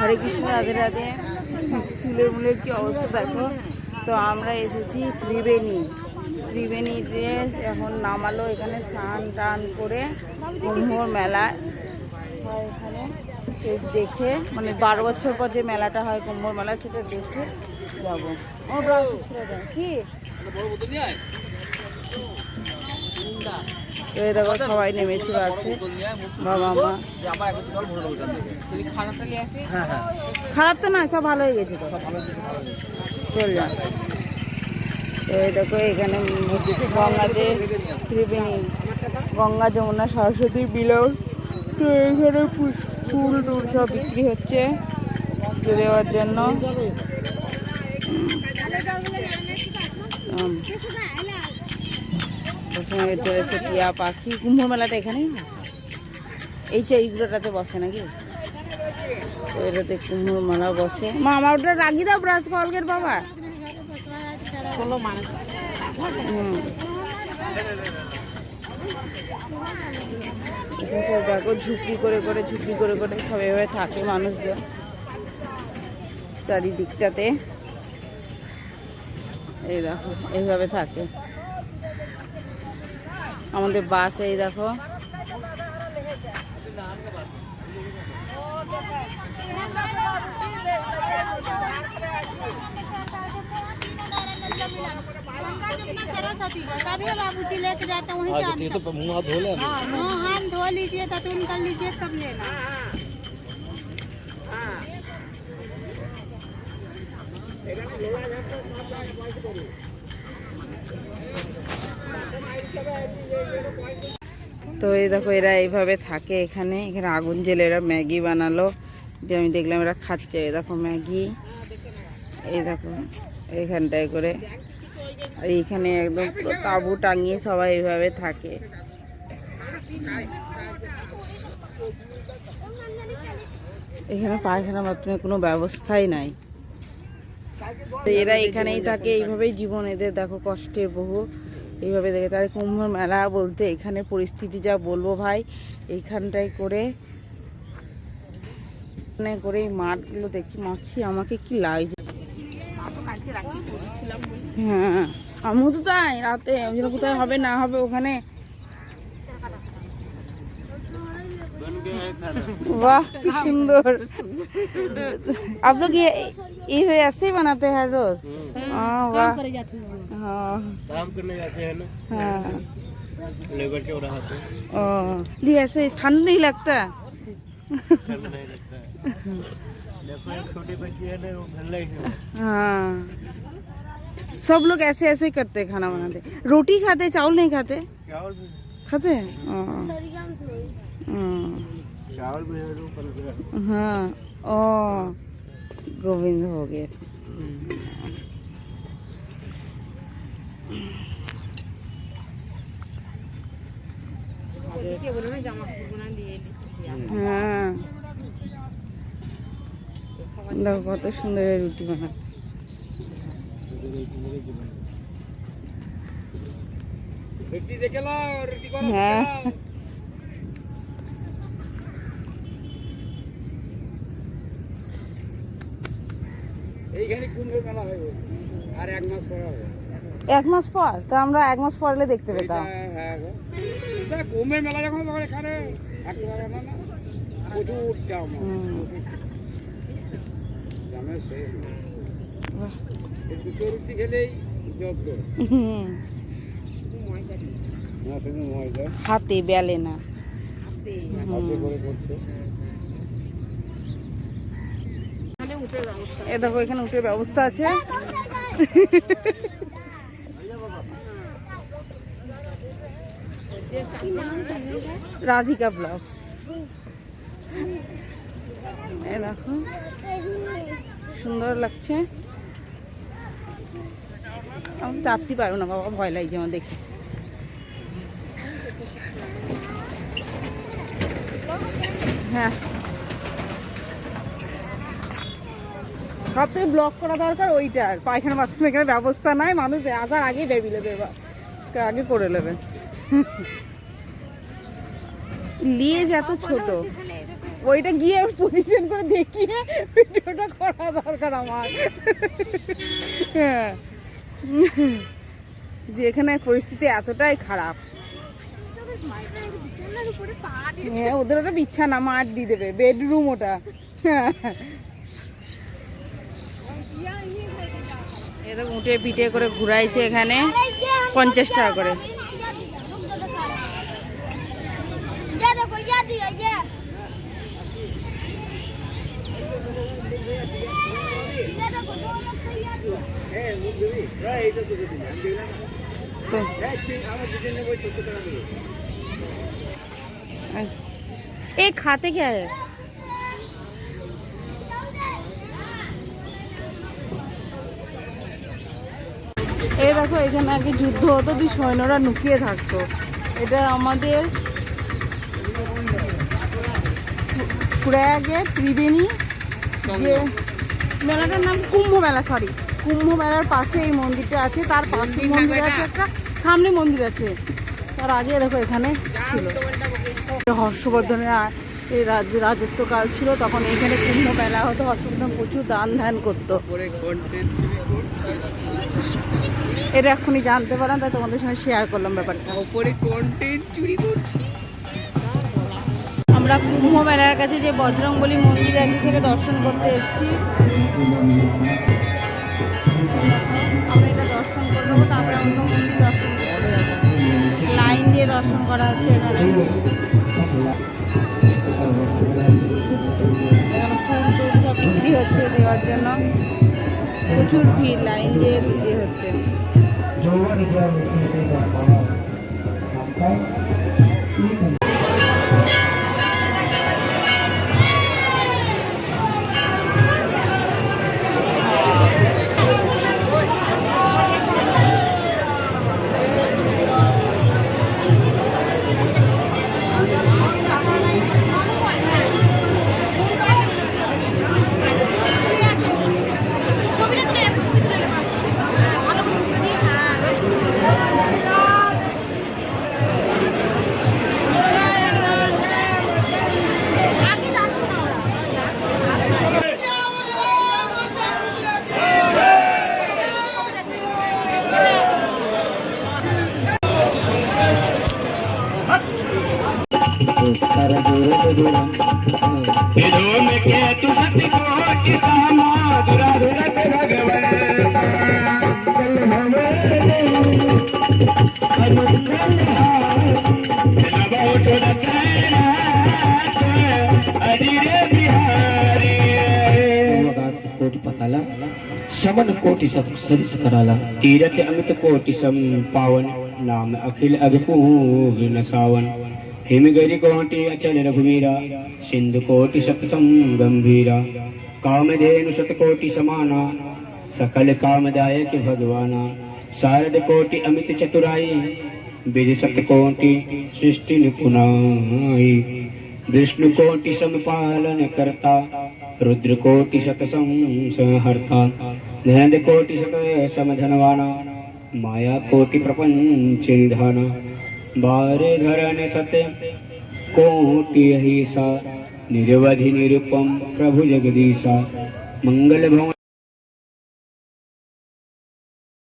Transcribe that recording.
হরে কৃষ্ণ রাধে রাধে। চুলের মুলের কি অবস্থা দেখো? তো আমরা এসেছি ত্রিবেণী। ত্রিবেণীতে এখন নামালো এখানে স্নান টান করে কুম্ভর মেলা। হয় এখানে দেখে মানে বারো বছর পর যে মেলাটা হয় কুম্ভর মেলা সেটা দেখে যাব। কি? তো এই দেখো সবাই নেমেছে বাসে বাবা মা। খারাপ তো না সব ভালো হয়ে গেছে তো। তো এই দেখো এখানে গঙ্গাতে ত্রিবেণী গঙ্গা যমুনা সরস্বতী বিলর তো এখানে ফুল টুল সব বিক্রি হচ্ছে। দেওয়ার জন্য। টিয়া পাখি। কুম্ভ মেলাটা এখানেই এই যে এইগুলোটাতে বসে নাকি? তো এটাতে কুম্ভ মেলা বসে। মা, আমার ওটা রাগি দাও ব্রাশ কলগের বাবা। দেখো ঝুঁকি করে করে ঝুঁকি করে করে সব এভাবে থাকে মানুষজন চারিদিকটাতে। এই দেখো, এইভাবে থাকে। আমাদের বাস এই দেখো तभी बाबूजी लेके जाते हैं वहीं से ये तो मुंह हाथ धो ले हाँ मुँह हाथ धो लीजिए तटून कर लीजिए तब लेना তো এই দেখো, এরা এইভাবে থাকে এখানে। এখানে আগুন জেলে এরা ম্যাগি বানালো। যে আমি দেখলাম এরা খাচ্ছে। এই দেখো ম্যাগি। এই দেখো, এইখানটায় করে। আর এইখানে একদম তাঁবু টাঙিয়ে সবাই এইভাবে থাকে। এখানে পায়খানা বাথরুমের কোনো ব্যবস্থাই নাই। এরা এখানেই থাকে, এইভাবেই জীবন এদের, দেখো কষ্টের বহু। এইভাবে দেখে তার কুম্ভ মেলা বলতে এখানে পরিস্থিতি যা বলব ভাই, এইখানটায় করে করে এই মাঠগুলো দেখি। মাছি, আমাকে কি লাগছে হ্যাঁ আমিও তো তাই, রাতে। কোথায় হবে, না হবে ওখানে? वाह की सुंदर। आप लोग ये ये ऐसे ही बनाते हैं रोज? हाँ वाह। करे जाते हैं हाँ। काम करने जाते हैं ना? हाँ। लेबर के रहा तो? ओ जी ऐसे ठंड नहीं लगता? ठंड नहीं लगता। छोटे बच्चे है ना वो ठंडा ही है हाँ। सब लोग ऐसे ऐसे ही करते हैं खाना बनाते। रोटी खाते चावल नहीं खाते? चावल खाते हैं। हाँ हाँ। चावल भी है जो बन गया हाँ ओ गोविंद हो गए হ্যাঁ দেখো কত সুন্দর এই রুটি বানাচ্ছে रोटी देखे लो रोटी करो হ্যাঁ এক মাস পরে এক মাস পর? তা আমরা এক মাস পর এলে দেখতে পেতাম। হ্যাঁ গো। তা কুম্ভের মেলা যখন তখন এখানে প্রচুর জাম। জামের শেষ দুটো রুটি খেলেই হাতে বেলে না। হাতে করে করছে। এ দেখো, এখানে উঠে ব্যবস্থা আছে। রাধিকা ব্লগ এ দেখো, সুন্দর লাগছে। আমি চাপতে পারব না বাবা, ভয় লাগছে আমার দেখে। হ্যাঁ। সব থেকে ব্লক করা দরকার ওইটার পায়খানা বাথরুম এখানে ব্যবস্থা নাই, মানুষ আসার আগেই ভেবি নেবে এবার আগে করে নেবে। লিয়েজ এত ছোট। ওইটা গিয়ে পজিশন করে দেখিয়ে ভিডিওটা করা দরকার আমার। হ্যাঁ। যে এখানে পরিস্থিতি এতটাই খারাপ। হ্যাঁ ওদের ওটা বিছানা, মাঠ দিয়ে দেবে বেডরুম ওটা। হ্যাঁ। এরকম উঠে পিঠে করে ঘুরাইছে এখানে পঞ্চাশ টাকা করে ये देखो ये दिया এই দেখো এখানে আগে যুদ্ধ হতো দুই সৈন্যরা লুকিয়ে থাকতো। এটা আমাদের প্রয়াগে ত্রিবেণী যে মেলাটার নাম কুম্ভ মেলা সরি কুম্ভ মেলার পাশে এই মন্দিরটা আছে তার পাশে মন্দির আছে একটা সামনে মন্দির আছে। তার আগে দেখো এখানে ছিল। হর্ষবর্ধনের রাজত্বকাল ছিল তখন এখানে কুম্ভ মেলা হতো হর্ষবর্ধন প্রচুর দান ধ্যান করতো। এটা এক্ষুনি জানতে পারলাম তাই তোমাদের সঙ্গে শেয়ার করলাম ব্যাপারটা। ওপরে কন্টেন্ট চুরি করছি। আমরা কুম্ভ মেলার কাছে যে বজরংবলী মন্দির আছে সেটা দর্শন করতে এসেছি। আমরা এটা দর্শন করে নেব তারপরে অন্য মন্দির দর্শন লাইন দিয়ে দর্শন করা হচ্ছে এখানে। এখানে ফুল টুল সব বিক্রি হচ্ছে দেওয়ার জন্য। প্রচুর ভিড় লাইন দিয়ে বিক্রি হচ্ছে। पताला शमन कोटि सत सरिस कराला तीरथ अमित कोटि सम पावन नाम अखिल अगपूर्ण सावन हिमगिरि कोटि अचल रघुवीरा सिंधु कोटि सतसम गंभीरा कामधेनु शत कोटि समाना सकल कामदायक भगवाना शारद कोटि अमित चतुराई विधि सत कोटि सृष्टि निपुनाई विष्णु कोटि समपालन करता रुद्र कोटि शत संहर्ता नंद कोटि शत समधनवाना माया कोटि प्रपंच निधाना ભારે ધરને સતે કોટી અહિસા નિરવધિ નિરુપમ પ્રભુ જગદીશા મંગલ ભવન